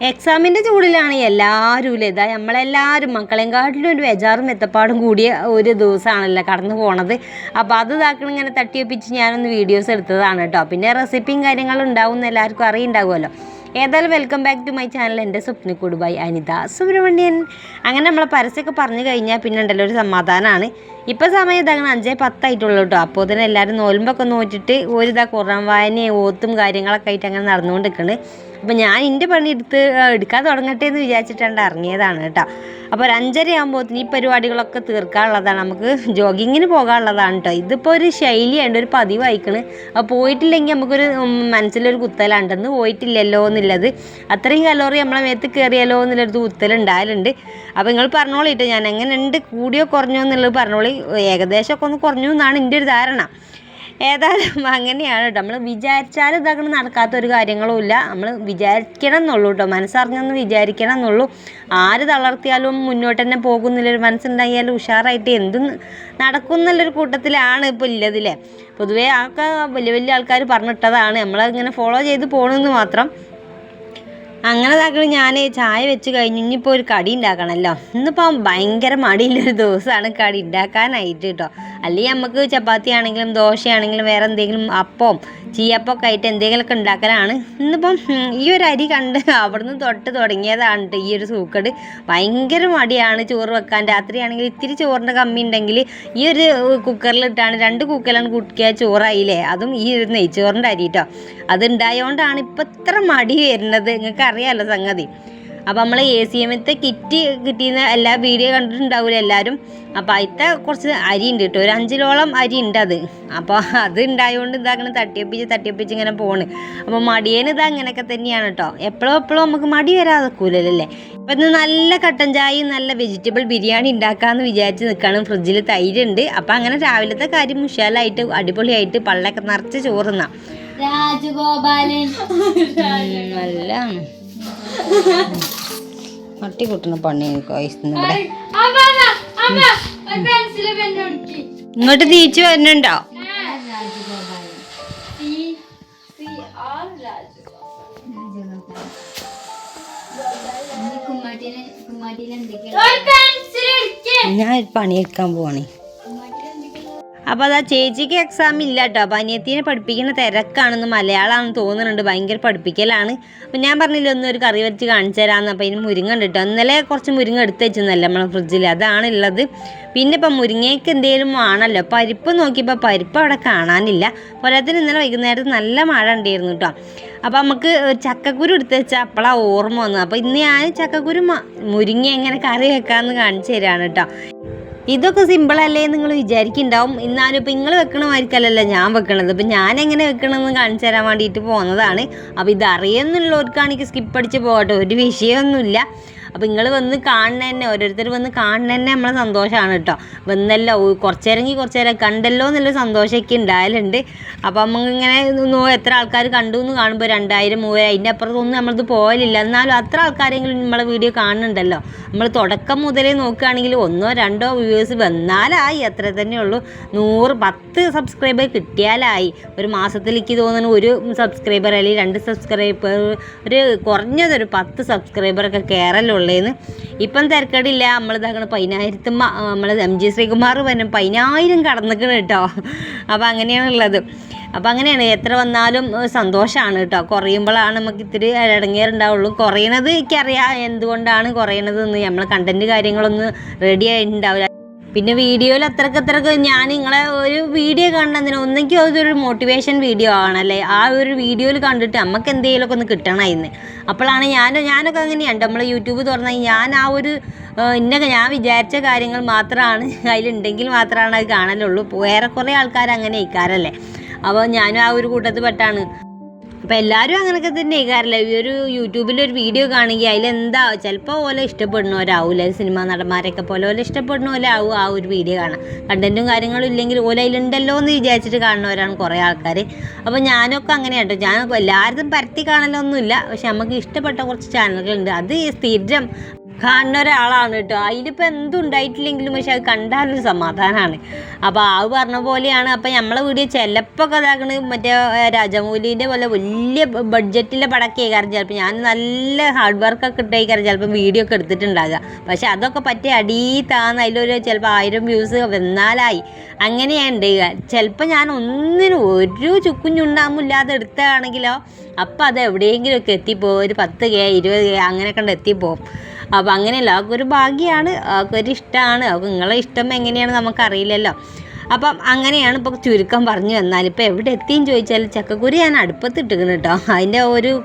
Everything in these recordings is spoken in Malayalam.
എക്സാമിന്റെ ചൂടിലാണ് എല്ലാവരും ഇല്ലേ? ഇതാ നമ്മളെല്ലാവരും മക്കളെയും കാട്ടിലും ഒരു ബേജാറും എത്തപ്പാടും കൂടിയ ഒരു ദിവസമാണല്ലോ കടന്നു പോണത്. അപ്പോൾ അത് ഇതാക്കണം ഇങ്ങനെ തട്ടിയൊപ്പിച്ച് ഞാനൊന്ന് വീഡിയോസ് എടുത്തതാണ് കേട്ടോ. പിന്നെ റെസിപ്പിയും കാര്യങ്ങളും ഉണ്ടാവും എന്ന് എല്ലാവർക്കും അറിയുണ്ടാവുമല്ലോ ഏതായാലും welcome back to my channel എന്റെ സ്വപ്നക്കൂട് ബൈ അനിത സുബ്രഹ്മണ്യൻ. അങ്ങനെ നമ്മളെ പരസ്യമൊക്കെ പറഞ്ഞു കഴിഞ്ഞാൽ പിന്നെ ഉണ്ടല്ലോ ഒരു സമാധാനമാണ് ഇപ്പം സമയം ഇതങ്ങനെ അഞ്ചേ പത്തായിട്ടുള്ളൂ കേട്ടോ അപ്പോൾ തന്നെ എല്ലാവരും നോലുമ്പൊക്കെ നോറ്റിട്ട് ഒരു ഇതാ കുറം വായനയും ഓത്തും കാര്യങ്ങളൊക്കെ ആയിട്ട് അങ്ങനെ നടന്നുകൊണ്ട് നിൽക്കുന്നുണ്ട് അപ്പോൾ ഞാൻ എന്റെ പണി എടുത്ത് എടുക്കാൻ തുടങ്ങട്ടെ എന്ന് വിചാരിച്ചിട്ടാണ് ഇറങ്ങിയതാണ് കേട്ടോ. അപ്പോൾ ഒരു അഞ്ചര ഈ പരിപാടികളൊക്കെ തീർക്കാനുള്ളതാണ്. നമുക്ക് ജോഗിങ്ങിന് പോകാനുള്ളതാണ് കേട്ടോ. ഇതിപ്പോൾ ഒരു ശൈലിയുണ്ട് ഒരു പതിവായിക്കണ് അപ്പോൾ പോയിട്ടില്ലെങ്കിൽ നമുക്കൊരു മനസ്സിലൊരു കുത്തലുണ്ടെന്ന് പോയിട്ടില്ലല്ലോ എന്നുള്ളത്. അത്രയും കലോറി നമ്മളെ മേത്ത് കയറിയല്ലോ എന്നുള്ളൊരു കുത്തലുണ്ടായാലുണ്ട് അപ്പോൾ നിങ്ങൾ പറഞ്ഞോളിട്ടോ ഞാൻ എങ്ങനെ ഉണ്ട് കൂടിയോ കുറഞ്ഞോ എന്നുള്ളത് പറഞ്ഞോളി. ഏകദേശമൊക്കെ ഒന്ന് കുറഞ്ഞു എന്നാണ് എന്റെ ഒരു ധാരണ. ഏതായാലും അങ്ങനെയാണ് നമ്മൾ വിചാരിച്ചാൽ ഇതങ്ങനെ നടക്കാത്ത ഒരു കാര്യങ്ങളും ഇല്ല. നമ്മൾ വിചാരിക്കണം എന്നുള്ളൂ കേട്ടോ മനസ്സറിഞ്ഞൊന്ന് വിചാരിക്കണം എന്നുള്ളൂ ആര് തളർത്തിയാലും മുന്നോട്ട് തന്നെ പോകുന്നില്ലൊരു മനസ്സുണ്ടായാലും ഉഷാറായിട്ട് എന്തും നടക്കും എന്നുള്ളൊരു കൂട്ടത്തിലാണ് ഇപ്പോൾ ഇല്ലതില്ലേ. പൊതുവേ ആൾക്കാർ വലിയ വലിയ ആൾക്കാർ പറഞ്ഞിട്ടതാണ്. നമ്മളങ്ങനെ ഫോളോ ചെയ്ത് പോകണമെന്ന് മാത്രം. അങ്ങനെ ഇതാക്കണം ഞാൻ ചായ വെച്ച് കഴിഞ്ഞ് ഇനിയിപ്പോൾ ഒരു കടി ഉണ്ടാക്കണമല്ലോ ഇന്നിപ്പോൾ ഭയങ്കര മടിയുള്ളൊരു ദിവസമാണ് കടി ഉണ്ടാക്കാനായിട്ട് കേട്ടോ അല്ലെങ്കിൽ നമുക്ക് ചപ്പാത്തി ആണെങ്കിലും ദോശയാണെങ്കിലും വേറെ എന്തെങ്കിലും അപ്പവും ചീയപ്പമൊക്കെ ആയിട്ട് എന്തെങ്കിലുമൊക്കെ ഉണ്ടാക്കലാണ്. ഇന്നിപ്പം ഈ ഒരു അരി കണ്ട് അവിടുന്ന് തൊട്ട് തുടങ്ങിയതാണ് ഈ ഒരു സൂക്കട്. ഭയങ്കര മടിയാണ് ചോറ് വെക്കാൻ. രാത്രിയാണെങ്കിൽ ഇത്തിരി ചോറിന്റെ കമ്മി ഉണ്ടെങ്കിൽ ഈ ഒരു കുക്കറിലിട്ടാണ് രണ്ട് കുക്കറിലാണ് കുട്ടിക്കുക ചോറായില്ലേ? അതും ഈ ഒരു നെയ്ച്ചോറിന്റെ അരി കേട്ടോ അതുണ്ടായതുകൊണ്ടാണ് ഇപ്പം ഇത്ര മടി വരുന്നത്. നിങ്ങൾക്ക് അറിയാമല്ലോ സംഗതി. അപ്പോൾ നമ്മൾ എ സി എമ്മത്തെ കിറ്റ് കിട്ടിയെന്ന് എല്ലാ വീഡിയോ കണ്ടിട്ടുണ്ടാവില്ല എല്ലാവരും അപ്പോൾ അതിലത്തെ കുറച്ച് അരി ഉണ്ട് കേട്ടോ. ഒരു അഞ്ചിലോളം അരി ഉണ്ട് അത്. അപ്പോൾ അത് ഉണ്ടായതുകൊണ്ട് ഇതാക്കണം തട്ടിയൊപ്പിച്ച് തട്ടിയൊപ്പിച്ച് ഇങ്ങനെ പോണ്. അപ്പോൾ മടിയേന് ഇത് അങ്ങനെയൊക്കെ തന്നെയാണ് കേട്ടോ. എപ്പോഴും എപ്പോഴും നമുക്ക് മടി വരാതെ കൂലല്ലേ അപ്പം ഇന്ന് നല്ല കട്ടൻ ചായയും നല്ല വെജിറ്റബിൾ ബിരിയാണി ഉണ്ടാക്കാമെന്ന് വിചാരിച്ച് നിൽക്കുകയാണ് ഫ്രിഡ്ജിൽ തൈരുണ്ട് അപ്പോൾ അങ്ങനെ രാവിലത്തെ കാര്യം മുഷാലായിട്ട് അടിപൊളിയായിട്ട് പള്ളൊക്കെ നിറച്ച് ചോറുന്ന രാജഗോപാലൻ. നല്ല മട്ടി കുട്ടുന്ന പണി ഇവിടെ. ഇങ്ങോട്ട് തിരിച്ചു വരുന്നുണ്ടോ ഞാൻ ഒരു പണിയെടുക്കാൻ പോവാണേ. അപ്പോൾ അതാ ചേച്ചിക്ക് എക്സാം ഇല്ല കേട്ടോ അപ്പോൾ അനിയത്തിനെ പഠിപ്പിക്കുന്ന തിരക്കാണെന്ന് മലയാളമാണെന്ന് തോന്നുന്നുണ്ട്. ഭയങ്കര പഠിപ്പിക്കലാണ്. അപ്പോൾ ഞാൻ പറഞ്ഞില്ല ഒന്ന് ഒരു കറി വെച്ച് കാണിച്ചു തരാമെന്ന് അപ്പോൾ ഇതിന് മുരിങ്ങ ഉണ്ട് കേട്ടോ ഇന്നലെ കുറച്ച് മുരിങ്ങ എടുത്ത് വെച്ചെന്നല്ല നമ്മളെ ഫ്രിഡ്ജിൽ അതാണ് ഉള്ളത് പിന്നെ ഇപ്പം മുരിങ്ങയ്ക്ക് എന്തെങ്കിലും ആണല്ലോ പരിപ്പ് നോക്കിയപ്പോൾ പരിപ്പ് അവിടെ കാണാനില്ല. പോരാത്തിന് ഇന്നലെ വൈകുന്നേരത്ത് നല്ല മഴ ഉണ്ടായിരുന്നു കേട്ടോ. അപ്പോൾ നമുക്ക് ചക്കക്കുരു എടുത്ത് വെച്ചാൽ അപ്പോഴാണ് ഓർമ്മ വന്നത്. അപ്പോൾ ഇന്ന് ഞാൻ ചക്കക്കുരു മുരിങ്ങ എങ്ങനെ കറി വെക്കാമെന്ന് കാണിച്ചു തരാണ് കേട്ടോ. ഇതൊക്കെ സിമ്പിളല്ലേ നിങ്ങൾ വിചാരിക്കുന്നുണ്ടാവും. എന്നാലും ഇപ്പം നിങ്ങൾ വെക്കണമായിരിക്കല്ലല്ലോ ഞാൻ വെക്കണത്. ഇപ്പം ഞാൻ എങ്ങനെ വെക്കണമെന്ന് കാണിച്ചു തരാൻ വേണ്ടിയിട്ട് പോകുന്നതാണ് അപ്പോൾ ഇതറിയുന്നുള്ളവർക്കാണെങ്കിൽ സ്കിപ്പ് അടിച്ച് പോകട്ടെ. ഒരു വിഷയമൊന്നുമില്ല. അപ്പോൾ നിങ്ങൾ വന്ന് കാണുന്ന തന്നെ ഓരോരുത്തർ വന്ന് കാണുന്ന തന്നെ നമ്മളെ സന്തോഷമാണ് കേട്ടോ വന്നല്ലോ ഓ, കുറച്ച് നേരമെങ്കിൽ കുറച്ച് നേരം കണ്ടല്ലോ എന്നുള്ള സന്തോഷമൊക്കെ ഉണ്ടായാലുണ്ട് അപ്പോൾ നമുക്ക് ഇങ്ങനെ എത്ര ആൾക്കാർ കണ്ടു എന്ന് കാണുമ്പോൾ രണ്ടായിരം മൂവായിരം അതിന്റെ അപ്പുറത്തൊന്നും നമ്മളത് പോകലില്ല എന്നാലും അത്ര ആൾക്കാരെങ്കിലും നമ്മളെ വീഡിയോ കാണുന്നുണ്ടല്ലോ നമ്മൾ തുടക്കം മുതലേ നോക്കുകയാണെങ്കിൽ ഒന്നോ രണ്ടോ വ്യൂവേഴ്സ് വന്നാലായി അത്ര തന്നെ ഉള്ളൂ. നൂറ് പത്ത് സബ്സ്ക്രൈബർ കിട്ടിയാലായി. ഒരു മാസത്തിലേക്ക് തോന്നുന്നു ഒരു സബ്സ്ക്രൈബർ അല്ലെങ്കിൽ രണ്ട് സബ്സ്ക്രൈബർ. ഒരു കുറഞ്ഞതൊരു പത്ത് സബ്സ്ക്രൈബറൊക്കെ കയറലുള്ളേന്ന് ഇപ്പം തിരക്കടില്ല. നമ്മൾ ഇതാക്കണം പതിനായിരത്തി നമ്മൾ എം ജി ശ്രീകുമാർ പറഞ്ഞു പതിനായിരം കടന്നിക്കണം കേട്ടോ അപ്പോൾ അങ്ങനെയാണുള്ളത് അപ്പം അങ്ങനെയാണ്. എത്ര വന്നാലും സന്തോഷമാണ് കേട്ടോ കുറയുമ്പോഴാണ് നമുക്ക് ഇത്തിരി ഇടങ്ങേറുണ്ടാവുള്ളൂ. കുറയണത് എനിക്കറിയാം. എന്തുകൊണ്ടാണ് കുറയണതെന്ന്. നമ്മൾ കണ്ടന്റ് കാര്യങ്ങളൊന്നും റെഡി ആയിട്ടുണ്ടാവില്ല. പിന്നെ വീഡിയോയിൽ അത്രയ്ക്ക് അത്രയ്ക്ക് ഞാൻ നിങ്ങളെ ഒരു വീഡിയോ കണ്ടതിന് ഒന്നെങ്കിൽ അതൊരു മോട്ടിവേഷൻ വീഡിയോ ആണല്ലേ ആ ഒരു വീഡിയോയിൽ കണ്ടിട്ട് നമുക്ക് എന്തെങ്കിലുമൊക്കെ ഒന്ന് കിട്ടണമായിരുന്നു. അപ്പോഴാണ് ഞാൻ ഞാനൊക്കെ അങ്ങനെയാണ് നമ്മൾ യൂട്യൂബ് തുറന്നാൽ ഞാൻ ആ ഒരു ഇന്നൊക്കെ ഞാൻ വിചാരിച്ച കാര്യങ്ങൾ മാത്രമാണ് അതിലുണ്ടെങ്കിൽ മാത്രമാണ് അത് കാണലുള്ളൂ. വേറെ കുറേ ആൾക്കാർ അങ്ങനെ ഇക്കാരല്ലേ അപ്പോൾ ഞാനും ആ ഒരു കൂട്ടത്തിൽ പെട്ടാണ്. അപ്പോൾ എല്ലാവരും അങ്ങനെയൊക്കെ തന്നെ. കാരണം ഈ ഒരു യൂട്യൂബിൽ ഒരു വീഡിയോ കാണുകയും അതിലെന്താ ചിലപ്പോൾ ഓലെ ഇഷ്ടപ്പെടുന്നവരാവില്ല സിനിമാ നടന്മാരൊക്കെ പോലെ ഓലെ ആവും ആ ഒരു വീഡിയോ കാണാം കണ്ടന്റും കാര്യങ്ങളും ഇല്ലെങ്കിൽ ഓല അതിലുണ്ടല്ലോ എന്ന് വിചാരിച്ചിട്ട് കാണുന്നവരാണ് കുറേ ആൾക്കാർ അപ്പോൾ ഞാനൊക്കെ അങ്ങനെ കേട്ടോ ഞാൻ എല്ലാവരും പരത്തി കാണലൊന്നുമില്ല. പക്ഷെ നമുക്ക് ഇഷ്ടപ്പെട്ട കുറച്ച് ചാനലുകളുണ്ട്. അത് സ്ഥിരം കാണുന്ന ഒരാളാണ് കേട്ടോ. അതിലിപ്പോൾ എന്തുണ്ടായിട്ടില്ലെങ്കിലും പക്ഷെ അത് കണ്ടാലൊരു സമാധാനമാണ് അപ്പോൾ ആ പറഞ്ഞ പോലെയാണ്. അപ്പോൾ നമ്മളെ വീഡിയോ ചിലപ്പോൾ ഇതാക്കണ്. മറ്റേ രാജമൗലിന്റെ പോലെ വലിയ ബഡ്ജറ്റിലെ പടക്കേ കാരണം ചിലപ്പോൾ ഞാൻ നല്ല ഹാർഡ് വർക്കൊക്കെ ഇട്ടേക്കാരം ചിലപ്പോൾ വീഡിയോ ഒക്കെ എടുത്തിട്ടുണ്ടാകുക പക്ഷെ അതൊക്കെ പറ്റി അടീ താന്ന് അതിലൊരു ചിലപ്പോൾ ആയിരം വ്യൂസ് വന്നാലായി. അങ്ങനെയാണ് ഉണ്ടാവുക ചിലപ്പോൾ ഞാൻ ഒന്നിനും ഒരു ചുക്കും ചുണ്ണാമില്ലാതെ എടുത്തതാണെങ്കിലോ അപ്പോൾ അത് എവിടെയെങ്കിലുമൊക്കെ എത്തിപ്പോവും. ഒരു പത്ത് കെ ഇരുപത് കെ അങ്ങനെയൊക്കെ ഉണ്ട് എത്തിപ്പോവും. അപ്പോൾ അങ്ങനെയല്ല അതൊക്കെ ഒരു ഭാഗ്യമാണ് അതൊക്കെ ഒരു ഇഷ്ടമാണ് അപ്പോൾ നിങ്ങളെ ഇഷ്ടം എങ്ങനെയാണ് നമുക്കറിയില്ലല്ലോ. അപ്പം അങ്ങനെയാണ് ഇപ്പോൾ ചുരുക്കം പറഞ്ഞു വന്നാൽ. ഇപ്പോൾ എവിടെ എത്തിയെന്ന് ചോദിച്ചാൽ ചക്കക്കുരി ഞാൻ അടുപ്പത്തിട്ടിരിക്കണം കേട്ടോ. അതിന്റെ ഒരു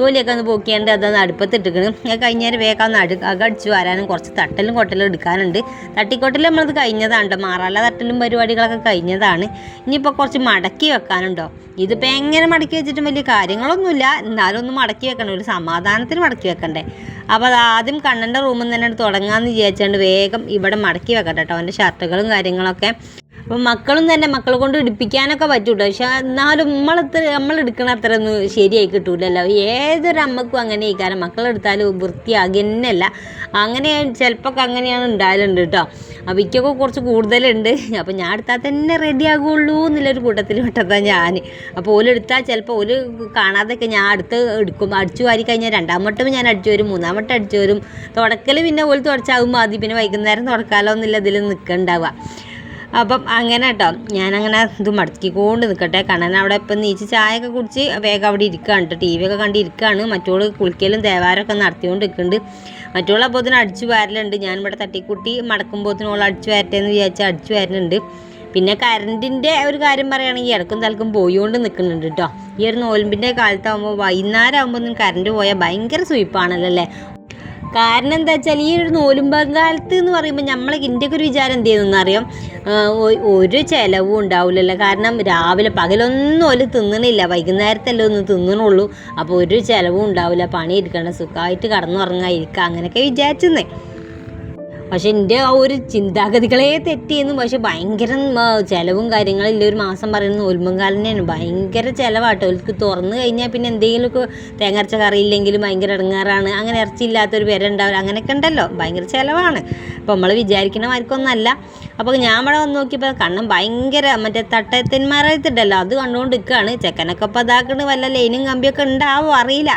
തോലിയൊക്കെ ഒന്ന് പോക്കിയാണ്ട് അതൊന്ന് അടുപ്പത്തിട്ടിരിക്കണം. അത് കഴിഞ്ഞാൽ വേഗം ഒന്ന് അടു അകടിച്ചു വരാനും കുറച്ച് തട്ടലും കൊട്ടലും എടുക്കാനുണ്ട്. തട്ടിക്കൊട്ടലും നമ്മളത് കഴിഞ്ഞതാണ് മാറാല തട്ടലും പരിപാടികളൊക്കെ കഴിഞ്ഞതാണ്. ഇനിയിപ്പോൾ കുറച്ച് മടക്കി വെക്കാനുണ്ടോ. ഇതിപ്പോൾ എങ്ങനെ മടക്കി വെച്ചിട്ടും വലിയ കാര്യങ്ങളൊന്നുമില്ല. എന്നാലും ഒന്ന് മടക്കി വെക്കണം. ഒരു സമാധാനത്തിന് മടക്കി വെക്കണ്ടേ. അപ്പോൾ അത് ആദ്യം കണ്ണന്റെ റൂമിൽ നിന്ന് തന്നെ തുടങ്ങാമെന്ന് വിചാരിച്ചുകൊണ്ട് വേഗം ഇവിടെ മടക്കി വെക്കട്ടെ കേട്ടോ. അവന്റെ ഷർട്ടുകളും കാര്യങ്ങളൊക്കെ അപ്പം മക്കളും തന്നെ മക്കളെ കൊണ്ട് എടുപ്പിക്കാനൊക്കെ പറ്റൂട്ടോ. പക്ഷെ എന്നാലും നമ്മളത്ര നമ്മൾ എടുക്കണ അത്ര ഒന്നും ശരിയായി കിട്ടൂലല്ലോ. ഏതൊരു അമ്മക്കും അങ്ങനെ ഈ കാര്യം മക്കളെടുത്താലും വൃത്തിയാകി തന്നെയല്ല. അങ്ങനെ ചിലപ്പോൾ അങ്ങനെയാണ് ഉണ്ടായാലുണ്ട് കേട്ടോ. അപ്പോൾ ഇക്കൊക്കെ കുറച്ച് കൂടുതലുണ്ട്. അപ്പോൾ ഞാൻ എടുത്താൽ തന്നെ റെഡി ആകുള്ളൂ എന്നുള്ളൊരു കൂട്ടത്തിൽ വിട്ടതാണ് ഞാൻ അപ്പോൾ ഓലെടുത്താൽ ചിലപ്പോൾ ഓൽ കാണാതെയൊക്കെ ഞാൻ അടുത്ത് എടുക്കും. അടിച്ചു വാരി കഴിഞ്ഞാൽ രണ്ടാം വട്ടം ഞാൻ അടിച്ചു വരും മൂന്നാം വട്ടം അടിച്ചു വരും. തുടക്കൽ പിന്നെ ഓൽ തുടച്ചാകുമ്പോൾ മതി പിന്നെ വൈകുന്നേരം തുടക്കാലോ എന്നുള്ള ഇതിൽ നിൽക്കണ്ടാവുക. അപ്പം അങ്ങനെ കേട്ടോ ഞാനങ്ങനെ ഇത് മടക്കിക്കൊണ്ട് നിൽക്കട്ടെ കണ്ണൻ അവിടെ ഇപ്പം നീച്ച് ചായയൊക്കെ കുടിച്ച് വേഗം അവിടെ ഇരിക്കുകയാണ് കേട്ടോ ടി വി ഒക്കെ കണ്ട് ഇരിക്കുകയാണ് മറ്റോൾ കുളിക്കലും ദേവാരമൊക്കെ നടത്തിക്കൊണ്ട് നിൽക്കുന്നുണ്ട് മറ്റുള്ള അപ്പോഴത്തേനും അടിച്ചു വാരലുണ്ട്. ഞാൻ ഇവിടെ തട്ടിക്കുട്ടി മടക്കുമ്പോഴത്തേനും ഓൾ അടിച്ചു വാരട്ടെ എന്ന് അടിച്ചു വാരലുണ്ട്. പിന്നെ കറണ്ടിന്റെ ഒരു കാര്യം പറയുകയാണെങ്കിൽ ഇടക്കും തലക്കും പോയിക്കൊണ്ട് നിൽക്കുന്നുണ്ട് കേട്ടോ ഈ ഒരു നോൽമ്പിന്റെ കാലത്താകുമ്പോൾ വൈകുന്നേരം ആകുമ്പോൾ കറണ്ട് പോയാൽ ഭയങ്കര സ്വീപ്പാണല്ലോ അല്ലേ? കാരണം എന്താ വെച്ചാൽ ഈ ഒരു നോലുമ്പങ്കാലത്ത് എന്ന് പറയുമ്പോൾ നമ്മളെ ഒക്കെ ഒരു വിചാരം എന്ത് ചെയ്യുന്നു അറിയാം ഒരു ചിലവും ഉണ്ടാവില്ലല്ലോ കാരണം രാവിലെ പകലൊന്നും ഒരു തിന്നണില്ല. വൈകുന്നേരത്തല്ലേ ഒന്ന് തിന്നണുള്ളൂ. അപ്പോൾ ഒരു ചിലവും ഉണ്ടാവില്ല പണി എടുക്കണം സുഖമായിട്ട് കടന്നുറങ്ങാതിരിക്കുക അങ്ങനെയൊക്കെ വിചാരിച്ചെന്നേ. പക്ഷെ എന്റെ ആ ഒരു ചിന്താഗതികളെ തെറ്റിയെന്നും പക്ഷെ ഭയങ്കര ചിലവും കാര്യങ്ങളും കാര്യങ്ങളില്ല ഒരു മാസം പറയുന്നത് തന്നെയാണ്. ഭയങ്കര ചിലവാട്ടോ. അവർക്ക് തുറന്നു കഴിഞ്ഞാൽ പിന്നെ എന്തെങ്കിലുമൊക്കെ തേങ്ങരച്ച കറിയില്ലെങ്കിലും ഭയങ്കര ഇടങ്ങാറാണ്. അങ്ങനെ ഇറച്ചിയില്ലാത്തൊരു പേര് ഉണ്ടാവില്ല അങ്ങനെയൊക്കെ ഉണ്ടല്ലോ. ഭയങ്കര ചിലവാണ്. അപ്പോൾ നമ്മൾ വിചാരിക്കണ മാർക്കൊന്നല്ല അപ്പോൾ ഞാൻ ഇവിടെ വന്ന് നോക്കിയപ്പോൾ കണ്ണം ഭയങ്കര മറ്റേ തട്ടത്തിന്മാരായിട്ടുണ്ടല്ലോ അത് കണ്ടുകൊണ്ട് നിൽക്കുകയാണ്. ചെക്കനൊക്കെ ഇപ്പോൾ അതാക്കുന്നത് വല്ല ലൈനും കമ്പിയൊക്കെ ഉണ്ടാവോ? അറിയില്ല.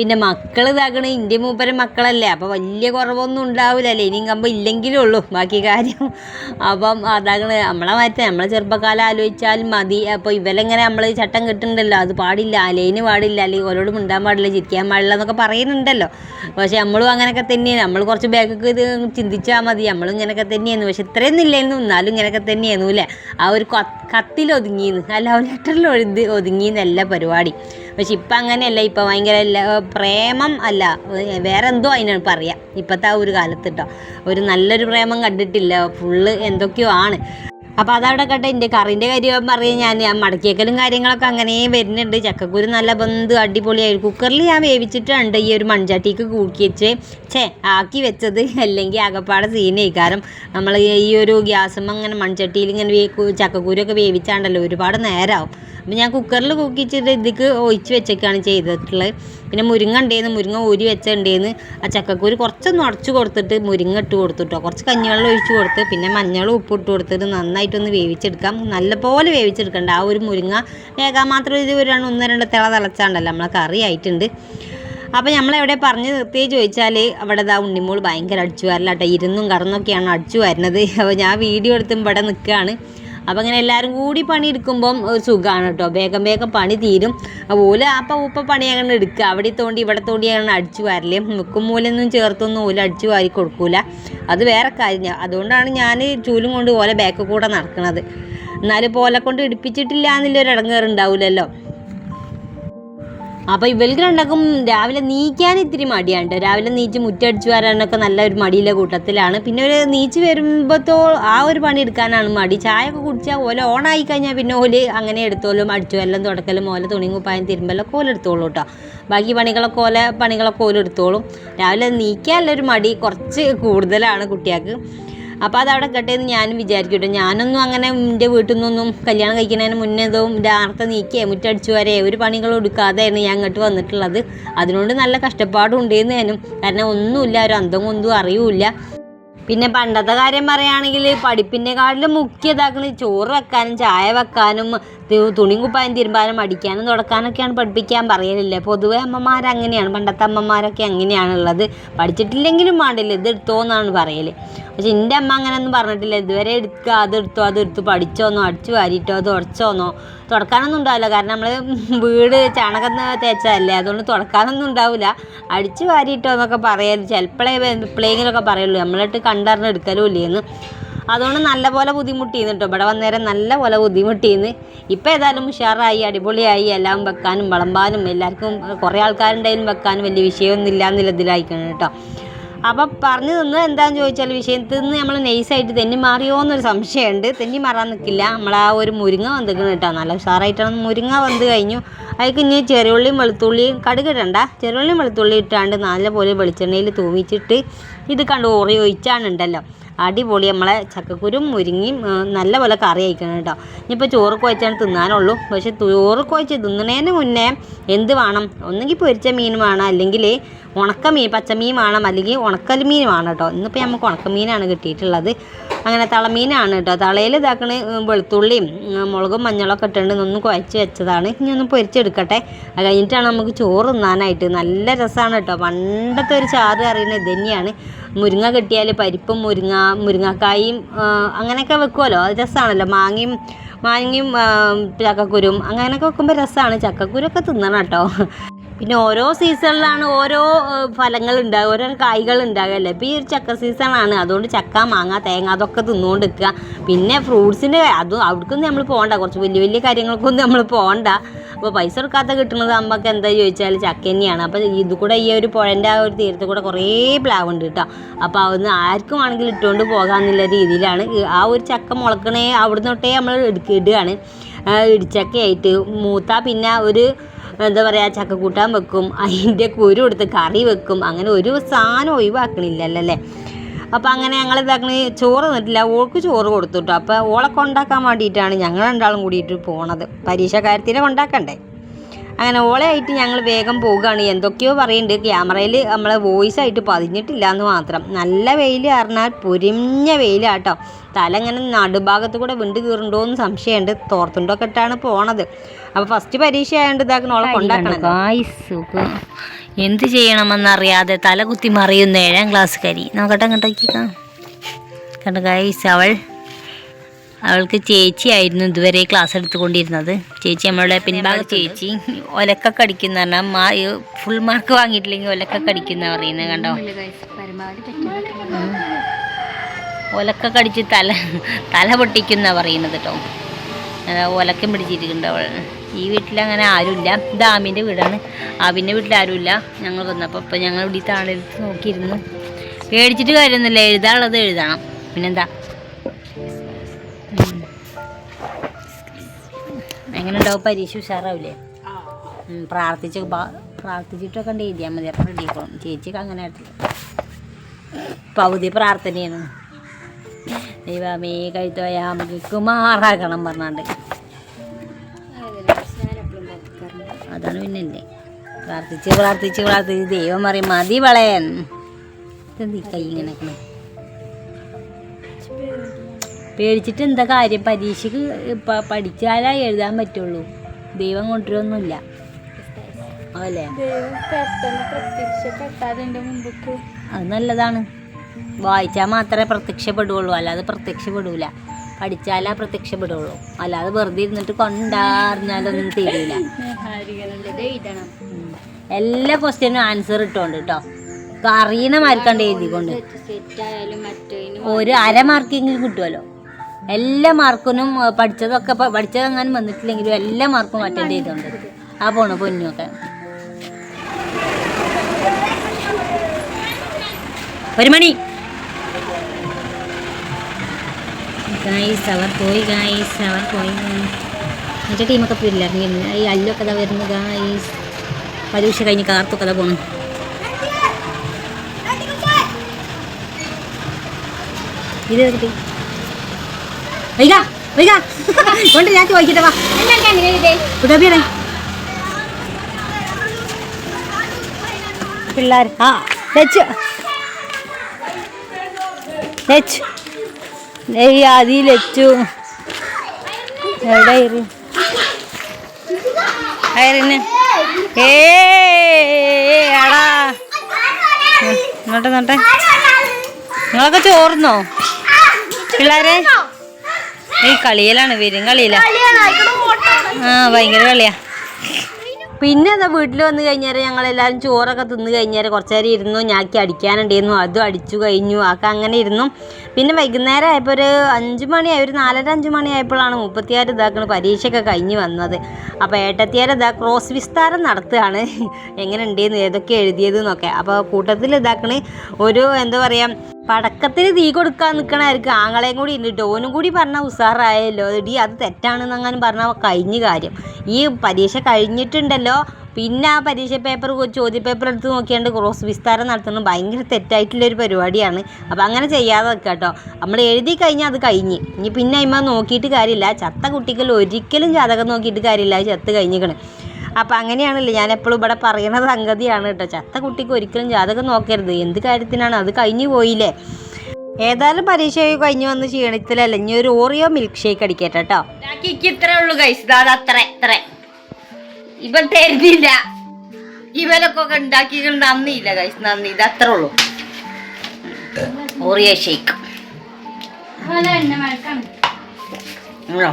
പിന്നെ മക്കൾ ഇതാക്കണ ഇന്ത്യ മൂപ്പരെ മക്കളല്ലേ അപ്പോൾ വലിയ കുറവൊന്നും ഉണ്ടാവില്ല ലൈനിങ് കമ്പ് ഇല്ലെങ്കിലേ ഉള്ളൂ ബാക്കി കാര്യം. അപ്പം അതാകണ നമ്മളെ മാറ്റം നമ്മളെ ചെറുപ്പക്കാലം ആലോചിച്ചാൽ മതി. അപ്പോൾ ഇവരെങ്ങനെ നമ്മൾ ചട്ടം കിട്ടുന്നുണ്ടല്ലോ അത് പാടില്ല ലൈന് പാടില്ല അല്ലെങ്കിൽ ഓരോട് മിണ്ടാൻ പാടില്ല ചിരിക്കാൻ പാടില്ല എന്നൊക്കെ പറയുന്നുണ്ടല്ലോ. പക്ഷേ നമ്മളും അങ്ങനെയൊക്കെ തന്നെയാണ്. നമ്മൾ കുറച്ച് ബാക്കൊക്കെ ഇത് ചിന്തിച്ചാൽ മതി. നമ്മളും ഇങ്ങനെയൊക്കെ തന്നെയായിരുന്നു. പക്ഷെ ഇത്രയൊന്നും ഇല്ലായിരുന്നു എന്നാലും ഇങ്ങനെയൊക്കെ തന്നെയായിരുന്നു അല്ലേ? ആ ഒരു കത്തിൽ ഒതുങ്ങിയെന്ന് അല്ല ലെറ്ററിൽ ഒഴുതി ഒതുങ്ങിയെന്നല്ല പരിപാടി. പക്ഷെ ഇപ്പം അങ്ങനെയല്ല ഇപ്പം ഭയങ്കര പ്രേമം അല്ല. വേറെ എന്തോ അതിനാണ് പറയാം. ഇപ്പോഴത്തെ ആ ഒരു കാലത്ത് കേട്ടോ ഒരു നല്ലൊരു പ്രേമം കണ്ടിട്ടില്ല. ഫുള്ള് എന്തൊക്കെയോ ആണ്. അപ്പോൾ അതവിടെ കേട്ടോ എന്റെ കറിന്റെ കാര്യം പറയാൻ ഞാൻ മടക്കിയേക്കലും കാര്യങ്ങളൊക്കെ അങ്ങനെ വരുന്നുണ്ട്. ചക്കക്കുരു നല്ല ബന്ധു അടിപൊളിയായി. കുക്കറിൽ ഞാൻ വേവിച്ചിട്ടുണ്ട് ഈ ഒരു മൺചട്ടിക്ക് കൂക്കി വെച്ച്. ഛേ ആക്കി വെച്ചത്. അല്ലെങ്കിൽ ആകപ്പാടെ കാരണം നമ്മൾ ഈ ഒരു ഗ്യാസും അങ്ങനെ മൺചട്ടിയിൽ ഇങ്ങനെ വേ കു- ചക്കക്കുരുവൊക്കെ വേവിച്ചാണ്ടല്ലോ. ഒരുപാട് നേരമാവും അപ്പം ഞാൻ കുക്കറിൽ കൂക്കിച്ചിട്ട് ഇതിക്ക് ഒഴിച്ച് വെച്ചൊക്കെയാണ് ചെയ്തിട്ടുള്ളത്. പിന്നെ മുരിങ്ങ ഉണ്ടേന്ന് മുരിങ്ങ ഊരി വെച്ചുണ്ടേന്ന്. ആ ചക്കക്കൂരി കുറച്ചൊന്ന് ഉടച്ചു കൊടുത്തിട്ട് മുരിങ്ങ ഇട്ട് കൊടുത്തിട്ടോ. കുറച്ച് കഞ്ഞിവെള്ളം ഒഴിച്ച് കൊടുത്ത് പിന്നെ മഞ്ഞളും ഉപ്പ് ഇട്ട് കൊടുത്തിട്ട് നന്നായിട്ടൊന്ന് വേവിച്ചെടുക്കാം. നല്ലപോലെ വേവിച്ചെടുക്കണ്ട. ആ ഒരു മുരിങ്ങ വേഗം മാത്രം ഇത് ഒരു ഒന്ന് രണ്ട് തിള തിളച്ചാണ്ടല്ലോ. നമ്മളെ കറി ആയിട്ടുണ്ട്. അപ്പോൾ നമ്മളെവിടെ പറഞ്ഞ് നിർത്തി ചോദിച്ചാൽ അവിടെ ദാ ഉണ്ണിമോൾ ഭയങ്കര അടിച്ചു വരലാട്ടോ. ഇരുന്നും കടന്നൊക്കെയാണ് അടിച്ചു വരുന്നത്. അപ്പോൾ ഞാൻ വീഡിയോ എടുത്തും ഇവിടെ നിൽക്കുകയാണ്. അപ്പോൾ അങ്ങനെ എല്ലാവരും കൂടി പണി എടുക്കുമ്പം ഒരു സുഖമാണ് കേട്ടോ. വേഗം വേഗം പണി തീരും. ഓല അപ്പം ഉപ്പ പണി അങ്ങനെ എടുക്കുക അവിടെ തോണ്ടി ഇവിടെ തോണ്ടി അങ്ങനെ അടിച്ചു വാരില്ലേ മുക്കും മൂലൊന്നും ചേർത്തൊന്നും ഓല അടിച്ചു വാരി കൊടുക്കൂല. അത് വേറെ കാര്യം. അതുകൊണ്ടാണ് ഞാൻ ചൂലും കൊണ്ട് ഓല ബാക്ക് കൂടെ നടക്കുന്നത് എന്നാലും ഓല കൊണ്ട് ഇടിപ്പിച്ചിട്ടില്ല എന്നുള്ളൊരു ഇടങ്ങേറുണ്ടാവില്ലല്ലോ അപ്പോൾ ഇവർക്ക് രണ്ടാക്കും രാവിലെ നീക്കാൻ ഇത്തിരി മടിയാണ് രാവിലെ നീച്ച് മുറ്റടിച്ചു വരാനൊക്കെ നല്ല ഒരു മടിയിലെ കൂട്ടത്തിലാണ്. പിന്നെ ഒരു നീച്ച് വരുമ്പോഴത്തോ ആ ഒരു പണി എടുക്കാനാണ് മടി. ചായ ഒക്കെ കുടിച്ചാൽ ഓല ഓണായി കഴിഞ്ഞാൽ പിന്നെ ഓൽ അങ്ങനെ എടുത്തോളും അടിച്ചു എല്ലാം തുടക്കലും ഓല തുണിയും കുപ്പായം തിരുമ്പലൊക്കെ ഓല എടുത്തോളൂ കേട്ടോ ബാക്കി പണികളൊക്കെ ഓല പണികളൊക്കെ ഓല എടുത്തോളും. രാവിലെ നീക്കാനുള്ളൊരു മടി കുറച്ച് കൂടുതലാണ് കുട്ടികൾക്ക് അപ്പോൾ അതവിടെ കട്ടെ എന്ന് ഞാനും വിചാരിക്കും കേട്ടോ ഞാനൊന്നും അങ്ങനെ എന്റെ വീട്ടിൽ നിന്നൊന്നും കല്യാണം കഴിക്കുന്നതിന് മുന്നേ ഇതും രാർത്ത നീക്കിയേ മുറ്റടിച്ചു വരെ ഒരു പണികളും എടുക്കാതെയാണ് ഞാൻ അങ്ങോട്ട് വന്നിട്ടുള്ളത്. അതിനോട് നല്ല കഷ്ടപ്പാടും ഉണ്ടെന്ന് ഞാനും കാരണം ഒന്നുമില്ല ഒരു അന്തം കൊണ്ടും അറിയൂല പിന്നെ പണ്ടത്തെ കാര്യം പറയുകയാണെങ്കിൽ പഠിപ്പിന്റെ കാട്ടിലും മുഖ്യ ഇതാക്കുന്നത് ചോറ് വെക്കാനും ചായ വെക്കാനും തുണിയും കുപ്പായം തിരുമ്പാനും അടിക്കാനും തുടക്കാനൊക്കെയാണ് പഠിപ്പിക്കാൻ പറയലില്ല. പൊതുവെ അമ്മമാർ അങ്ങനെയാണ്. പണ്ടത്തെ അമ്മമാരൊക്കെ അങ്ങനെയാണുള്ളത്. പഠിച്ചിട്ടില്ലെങ്കിലും പാടില്ല ഇത് എടുത്തോ എന്നാണ് പറയൽ പക്ഷെ എന്റെ അമ്മ അങ്ങനെയൊന്നും പറഞ്ഞിട്ടില്ല. ഇതുവരെ എടുക്കുക അത് എടുത്തോ അത് എടുത്ത് പഠിച്ചോന്നോ അടിച്ചു വാരിയിട്ടോ തുടച്ചോന്നോ തുടക്കാനൊന്നും ഉണ്ടാവില്ല. കാരണം നമ്മൾ വീട് ചാണകം തേച്ചതല്ലേ. അതുകൊണ്ട് തുടക്കാനൊന്നും ഉണ്ടാവില്ല. അടിച്ചു വാരിയിട്ടോ എന്നൊക്കെ പറയാൻ ചിലപ്പോഴേ എപ്പോഴെങ്കിലുമൊക്കെ പറയുള്ളൂ നമ്മളിട്ട് കണ്ടറിഞ്ഞ് എടുക്കലും ഇല്ലേന്ന് അതുകൊണ്ട് നല്ലപോലെ ബുദ്ധിമുട്ടിയിരുന്നു കേട്ടോ ഇവിടെ വന്നേരം നല്ല പോലെ ബുദ്ധിമുട്ടിയിരുന്നു ഇപ്പം ഏതായാലും ഉഷാറായി അടിപൊളിയായി. എല്ലാം വെക്കാനും വിളമ്പാനും എല്ലാവർക്കും കുറേ ആൾക്കാരുണ്ടെങ്കിലും വെക്കാനും വലിയ വിഷയമൊന്നും ഇല്ല എന്നുള്ളതിലായിക്കണം കേട്ടോ അപ്പം പറഞ്ഞു നിന്ന് എന്താന്ന് ചോദിച്ചാൽ വിഷയത്തിൽ നിന്ന് നമ്മൾ നൈസായിട്ട് തെന്നി മാറിയോ എന്നൊരു സംശയമുണ്ട്. തെന്നി മാറാൻ നിൽക്കില്ല നമ്മൾ ആ ഒരു മുരിങ്ങ വന്നിരിക്കുന്നത് കേട്ടോ നല്ല ഉഷാറായിട്ടാണ് മുരിങ്ങ വന്ന് കഴിഞ്ഞു. അതിലേക്ക് ഇനി ചെറിയുള്ളിയും വെളുത്തുള്ളിയും കടുക് ഇടണ്ട. ചെറിയുള്ളിയും വെളുത്തുള്ളി ഇട്ടാണ്ട് നല്ലപോലെ വെളിച്ചെണ്ണയിൽ തൂമിച്ചിട്ട് ഇത് കണ്ട് ഓറി ഒഴിച്ചാണ് ഉണ്ടല്ലോ. അടിപൊളി നമ്മളെ ചക്കക്കുരും മുരിങ്ങയും നല്ല നല്ലപോലെ കറി അയക്കണം കേട്ടോ. ഇനിയിപ്പോൾ ചോറ് കുഴച്ചാണ് തിന്നാനുള്ളൂ. പക്ഷേ ചോറ് കുഴച്ച് തിന്നണേന് മുന്നേ എന്ത് വേണം? ഒന്നെങ്കിൽ പൊരിച്ച മീൻ വേണം. അല്ലെങ്കിൽ ഉണക്ക മീൻ പച്ചമീൻ വേണം അല്ലെങ്കിൽ ഉണക്കൽ മീൻ വേണം കേട്ടോ ഇന്നിപ്പോൾ നമുക്ക് ഉണക്കമീനാണ് കിട്ടിയിട്ടുള്ളത്. അങ്ങനെ തളമീനാണ് കേട്ടോ തളയിൽ ഇതാക്കണ വെളുത്തുള്ളിയും മുളകും മഞ്ഞളൊക്കെ ഇട്ടുണ്ട് ഒന്ന് കുഴച്ച് വെച്ചതാണ്. ഇനി ഒന്ന് പൊരിച്ചെടുക്കട്ടെ. അത് കഴിഞ്ഞിട്ടാണ് നമുക്ക് ചോറ് തിന്നാനായിട്ട്. നല്ല രസമാണ് കേട്ടോ പണ്ടത്തെ ഒരു ചാറ് അറിയുന്നത് ഇത് തന്നെയാണ്. മുരിങ്ങ കിട്ടിയാൽ പരിപ്പും മുരിങ്ങ മുരിങ്ങക്കായും അങ്ങനെയൊക്കെ വെക്കുമല്ലോ അത് രസമാണല്ലോ മാങ്ങയും മാങ്ങയും ചക്കക്കുരും അങ്ങനെയൊക്കെ വെക്കുമ്പോൾ രസമാണ് ചക്കക്കുരൊക്കെ തിന്നണം കേട്ടോ പിന്നെ ഓരോ സീസണിലാണ് ഓരോ ഫലങ്ങൾ ഉണ്ടാകുക ഓരോ കായ്കൾ ഉണ്ടാകുകയല്ലേ ഇപ്പോൾ ഈ ഒരു ചക്ക സീസണാണ്. അതുകൊണ്ട് ചക്ക മാങ്ങ തേങ്ങ അതൊക്കെ തിന്നുകൊണ്ട് നിൽക്കുക പിന്നെ ഫ്രൂട്ട്സിന്റെ അതും അവിടേക്കൊന്നും നമ്മൾ പോകണ്ട. കുറച്ച് വലിയ വലിയ കാര്യങ്ങൾക്കൊന്നും നമ്മൾ പോകണ്ട. അപ്പോൾ പൈസ കൊടുക്കാത്ത കിട്ടുന്നത് നമുക്ക് എന്താ ചോദിച്ചാൽ ചക്ക തന്നെയാണ്. അപ്പോൾ ഇത് കൂടെ ഈ ഒരു പുഴന്റെ ആ ഒരു തീരത്ത് കൂടെ കുറേ പ്ലാവ് ഉണ്ട് കേട്ടോ. അപ്പോൾ അവിടുന്ന് ആർക്കും ആണെങ്കിലും ഇട്ടുകൊണ്ട് പോകാമെന്നുള്ള രീതിയിലാണ്. ആ ഒരു ചക്ക മുളക്കണേ അവിടുന്ന് തൊട്ടേ നമ്മൾ ഇടുകയാണ്. ഇടിച്ചക്കയായിട്ട് മൂത്ത പിന്നെ ഒരു എന്താ പറയുക ചക്കക്കൂട്ടാൻ വെക്കും അതിന്റെ കുരു എടുത്ത് കറി വെക്കും അങ്ങനെ ഒരു സാധനം ഒഴിവാക്കണില്ലല്ലേ അപ്പോൾ അങ്ങനെ ഞങ്ങൾ ഇതാക്കണ ചോറ് തന്നിട്ടില്ല ഓൾക്ക് ചോറ് കൊടുത്തു കേട്ടോ അപ്പോൾ ഓളെ കൊണ്ടാക്കാൻ വേണ്ടിയിട്ടാണ് ഞങ്ങൾ രണ്ടാളും കൂടിയിട്ട് പോണത്. പരീക്ഷ കാര്യത്തിനെ കൊണ്ടാക്കണ്ടേ? അങ്ങനെ ഓളെ ആയിട്ട് ഞങ്ങൾ വേഗം പോവുകയാണ്. എന്തൊക്കെയോ പറയുന്നുണ്ട്. ക്യാമറയിൽ നമ്മളെ വോയിസ് ആയിട്ട് പതിഞ്ഞിട്ടില്ല എന്ന് മാത്രം. നല്ല വെയിൽ പറഞ്ഞാൽ പൊരിഞ്ഞ വെയിലാട്ടോ. തല ഇങ്ങനെ നടുഭാഗത്ത് കൂടെ വിണ്ട് കീറുണ്ടോ എന്ന് സംശയമുണ്ട്. തോർത്തുണ്ടൊക്കെ ഇട്ടാണ് പോണത്. അപ്പോൾ ഫസ്റ്റ് പരീക്ഷ ആയതുകൊണ്ട് ഇതാക്കണം ഓളെ കൊണ്ടാക്കണം എന്ത് ചെയ്യണമെന്നറിയാതെ തല കുത്തി മറിയുന്ന ഏഴാം ക്ലാസ് കരി നോക്കട്ടെ അങ്ങോട്ടേക്കാം കണ്ടോ ഗൈസ് അവൾ അവൾക്ക് ചേച്ചിയായിരുന്നു ഇതുവരെ ക്ലാസ് എടുത്തുകൊണ്ടിരുന്നത്. ചേച്ചി നമ്മളുടെ പിൻഭാഗം ചേച്ചി. ഒലക്കൊക്കെ അടിക്കുന്ന പറഞ്ഞാൽ മാ ഫുൾ മാർക്ക് വാങ്ങിയിട്ടില്ലെങ്കിൽ ഒലക്കൊക്കെ അടിക്കുന്ന പറയുന്നത് കണ്ടോ? ഒലക്കൊക്കെ അടിച്ച് തല തല പൊട്ടിക്കുന്ന പറയുന്നത് കേട്ടോ. ഒലക്കം പിടിച്ചിരിക്കുന്നുണ്ട് അവൾ. ഈ വീട്ടിൽ അങ്ങനെ ആരുമില്ല. ഇത് ആമിന്റെ വീടാണ്. ആമിന്റെ വീട്ടിൽ ആരുമില്ല. ഞങ്ങൾ വന്നപ്പോൾ അപ്പോൾ ഞങ്ങൾ ഇവിടെ താളെടുത്ത് നോക്കിയിരുന്നു. പേടിച്ചിട്ട് കാര്യമൊന്നുമില്ല. എഴുതാനുള്ളത് എഴുതണം. പിന്നെന്താ? എങ്ങനെ ഉണ്ടാവും പരീക്ഷ ഉഷാറാവില്ലേ? പ്രാർത്ഥിച്ച് പ്രാർത്ഥിച്ചിട്ടൊക്കെ ഉണ്ട് എഴുതിയാൽ മതി. അപ്പം റെഡി ആക്കണം ചേച്ചിക്ക് അങ്ങനെ ആയിട്ടില്ല പകുതി പ്രാർത്ഥനയാണ്. ദൈവമേ കഴുത്തോയാ നമുക്ക് മാറാക്കണം പറഞ്ഞാണ്ട്. അതാണ് പിന്നല്ലേ പ്രാർത്ഥിച്ച് പ്രാർത്ഥിച്ച് പ്രാർത്ഥിച്ച് ദൈവം പറയും മതി വളയൻ. കൈ ഇങ്ങനെ? പേടിച്ചിട്ട് എന്താ കാര്യം? പരീക്ഷയ്ക്ക് പഠിച്ചാലേ എഴുതാൻ പറ്റുള്ളൂ. ദൈവം കൊണ്ടുവരൊന്നുമില്ല. മുമ്പക്ക്. അത് നല്ലതാണ്. വായിച്ചാൽ മാത്രമേ പ്രത്യക്ഷപ്പെടുകയുള്ളൂ. അല്ലാതെ പ്രത്യക്ഷപ്പെടൂല. പഠിച്ചാലേ പ്രത്യക്ഷപ്പെടുകയുള്ളൂ. അല്ലാതെ വെറുതെ ഇരുന്നിട്ട് കൊണ്ടാറിഞ്ഞാലൊന്നും തീരില്ല എല്ലാ ക്വസ്റ്റ്യനും ആൻസർ ഇട്ടോണ്ട് കേട്ടോ അറിയണ മാർക്കണ്ട് എഴുതിക്കൊണ്ട്. ഒരു അര മാർക്കെങ്കിലും കിട്ടുമല്ലോ എല്ലാ മാർക്കിനും പഠിച്ചതൊക്കെ പഠിച്ചതെങ്ങാനും വന്നിട്ടില്ലെങ്കിലും എല്ലാ മാർക്കും അറ്റൻഡ് ചെയ്തിട്ടുണ്ട് ആ പോണു പൊന്നൊക്കെ. ഒരു മണി. ഗായ്സ് അവർ പോയി ഗായ്സ് അവർ പോയി. എന്റെ ടീമൊക്കെ പോയില്ലായിരുന്നു ഈ അല്ലൊക്കെ ഇതാ വരുന്നു ഗായ്സ് പരീക്ഷ കഴിഞ്ഞ് കാർത്തൊക്കെ ഇതാ പോണു. ഇത് കിട്ടി വൈക വൈക. കൊണ്ട് ഞാൻ ചോദിക്കട്ടെ വാ. കുട്ടപ്പിയാണേ പിള്ളേർ ആ തെച്ച് തെച്ച് നെയ് ആദി ലച്ചു. എവിടെ അയറിന് ഏ അടാ നോട്ടെ നോട്ടെ നിങ്ങളൊക്കെ ചോർന്നോ പിള്ളേരെ? ഈ കളിയിലാണ് വരും കളിയില. ആ ഭയങ്കര കളിയാ. പിന്നെ എന്താ വീട്ടിൽ വന്നു കഴിഞ്ഞാൽ ഞങ്ങൾ എല്ലാവരും ചോറൊക്കെ തിന്ന് കഴിഞ്ഞാൽ കുറച്ച് നേരം ഇരുന്നു ഞാക്കി അടിക്കാനുണ്ടായിരുന്നു അതും അടിച്ചു കഴിഞ്ഞു ഒക്കെ അങ്ങനെ ഇരുന്നു. പിന്നെ വൈകുന്നേരം ആയപ്പോൾ ഒരു അഞ്ച് മണിയായി ഒരു നാലര അഞ്ച് മണിയായപ്പോഴാണ് മുപ്പത്തിയാറ് ഇതാക്കണ പരീക്ഷയൊക്കെ കഴിഞ്ഞ് വന്നത്. അപ്പോൾ ഏട്ടത്തിയാർ ഇതാ ക്രോസ് വിസ്താരം നടത്തുകയാണ് എങ്ങനെ ഉണ്ടെന്ന് ഏതൊക്കെ എഴുതിയത് എന്നൊക്കെ അപ്പോൾ കൂട്ടത്തിൽ ഇതാക്കണ ഒരു എന്താ പറയുക പടക്കത്തിന് തീ കൊടുക്കാൻ നിൽക്കണായിരിക്കും ആങ്ങളെയും കൂടി ഉണ്ട് ഡോനും കൂടി പറഞ്ഞാൽ ഉസാറായല്ലോ. ഡി അത് തെറ്റാണെന്ന് അങ്ങനെ പറഞ്ഞാൽ കഴിഞ്ഞ കാര്യം. ഈ പരീക്ഷ കഴിഞ്ഞിട്ടുണ്ടല്ലോ. പിന്നെ ആ പരീക്ഷ പേപ്പർ ചോദ്യ പേപ്പർ എടുത്ത് നോക്കിയാണ്ട് ക്രോസ് വിസ്താരം നടത്തുന്നത് ഭയങ്കര തെറ്റായിട്ടുള്ളൊരു പരിപാടിയാണ്. അപ്പോൾ അങ്ങനെ ചെയ്യാതെ വെക്കുക കേട്ടോ നമ്മൾ എഴുതി കഴിഞ്ഞാൽ അത് കഴിഞ്ഞ്. ഇനി പിന്നെ അതിമ്മ നോക്കിയിട്ട് കാര്യമില്ല. ചത്ത കുട്ടികൾ ഒരിക്കലും ജാതകം നോക്കിയിട്ട് കാര്യമില്ല. ചത്ത് കഴിഞ്ഞിക്കണ്. അപ്പം അങ്ങനെയാണല്ലോ ഞാൻ എപ്പോഴും ഇവിടെ പറയുന്ന സംഗതിയാണ് കേട്ടോ. ചത്ത കുട്ടിക്ക് ഒരിക്കലും ജാതകം നോക്കരുത്. എന്ത് കാര്യത്തിനാണ്? അത് കഴിഞ്ഞു പോയില്ലേ? ഏതായാലും പരീക്ഷ കഴിഞ്ഞു വന്ന് ക്ഷീണത്തിലല്ല? ഇനി ഒരു ഓറിയോ മിൽക്ക് ഷേക്ക് അടിക്കട്ടെ കേട്ടോ. ഇത്രേ ഉള്ളൂ കഴിച്ചു അത് അത്ര ഇത്ര ഇവൻ തരുന്നില്ല. ഇവനൊക്കെ ഉണ്ടാക്കി നന്ദിയില്ല കഴിച്ചു നന്ദി. ഇത് അത്ര ഉള്ളൂ. ഓറിയോ ഷേക്ക് ഉണ്ടോ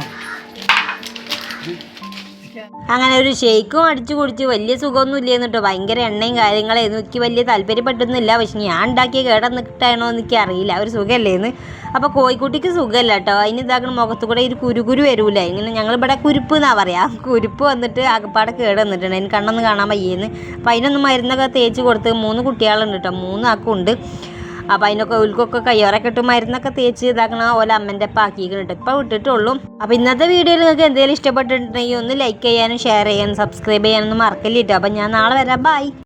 അങ്ങനെ ഒരു ഷെയ്ക്കും അടിച്ചു കുടിച്ച് വലിയ സുഖമൊന്നും ഇല്ലെന്ന് കേട്ടോ. ഭയങ്കര എണ്ണയും കാര്യങ്ങളായിരുന്നു. എനിക്ക് വലിയ താല്പര്യപ്പെട്ടൊന്നുമില്ല. പക്ഷെ ഞാൻ ഉണ്ടാക്കിയ കേടന്നിട്ടാണോ എന്ന് എനിക്ക് അറിയില്ല. ഒരു സുഖമല്ലേന്ന്. അപ്പോൾ കോഴിക്കുട്ടിക്ക് സുഖമല്ല കേട്ടോ. അതിന് ഇതാക്കണ മുഖത്ത് കൂടെ ഒരു കുരുകുരു വരൂല. ഇങ്ങനെ ഞങ്ങളിവിടെ കുരുപ്പ് എന്നാ പറയാ. കുരുപ്പ് വന്നിട്ട് അകപ്പാടെ കേട് വന്നിട്ടുണ്ട്. എനിക്ക് കണ്ണൊന്നും കാണാൻ വയ്യേന്ന്. അപ്പോൾ അതിനൊന്നും മരുന്നൊക്കെ തേച്ച് കൊടുത്ത് മൂന്ന് കുട്ടികളുണ്ട് കേട്ടോ. മൂന്നാക്കും ഉണ്ട് അപ്പം അതിനൊക്കെ ഉൽക്കൊക്കെ കയ്യോറൊക്കെ ഇട്ട് മരുന്നൊക്കെ തേച്ച് ഇതാക്കണ ഓല അമ്മന്റെ അപ്പം ആക്കിയിട്ടുണ്ട്. ഇപ്പം വിട്ടിട്ടുള്ളൂ. അപ്പം ഇന്നത്തെ വീഡിയോയിൽ നിങ്ങൾക്ക് എന്തെങ്കിലും ഇഷ്ടപ്പെട്ടിട്ടുണ്ടെങ്കിൽ ഒന്ന് ലൈക്ക് ചെയ്യാനും ഷെയർ ചെയ്യാനും സബ്സ്ക്രൈബ് ചെയ്യാനൊന്നും മറക്കല്ലിട്ടോ. അപ്പം ഞാൻ നാളെ വരാം. ബൈ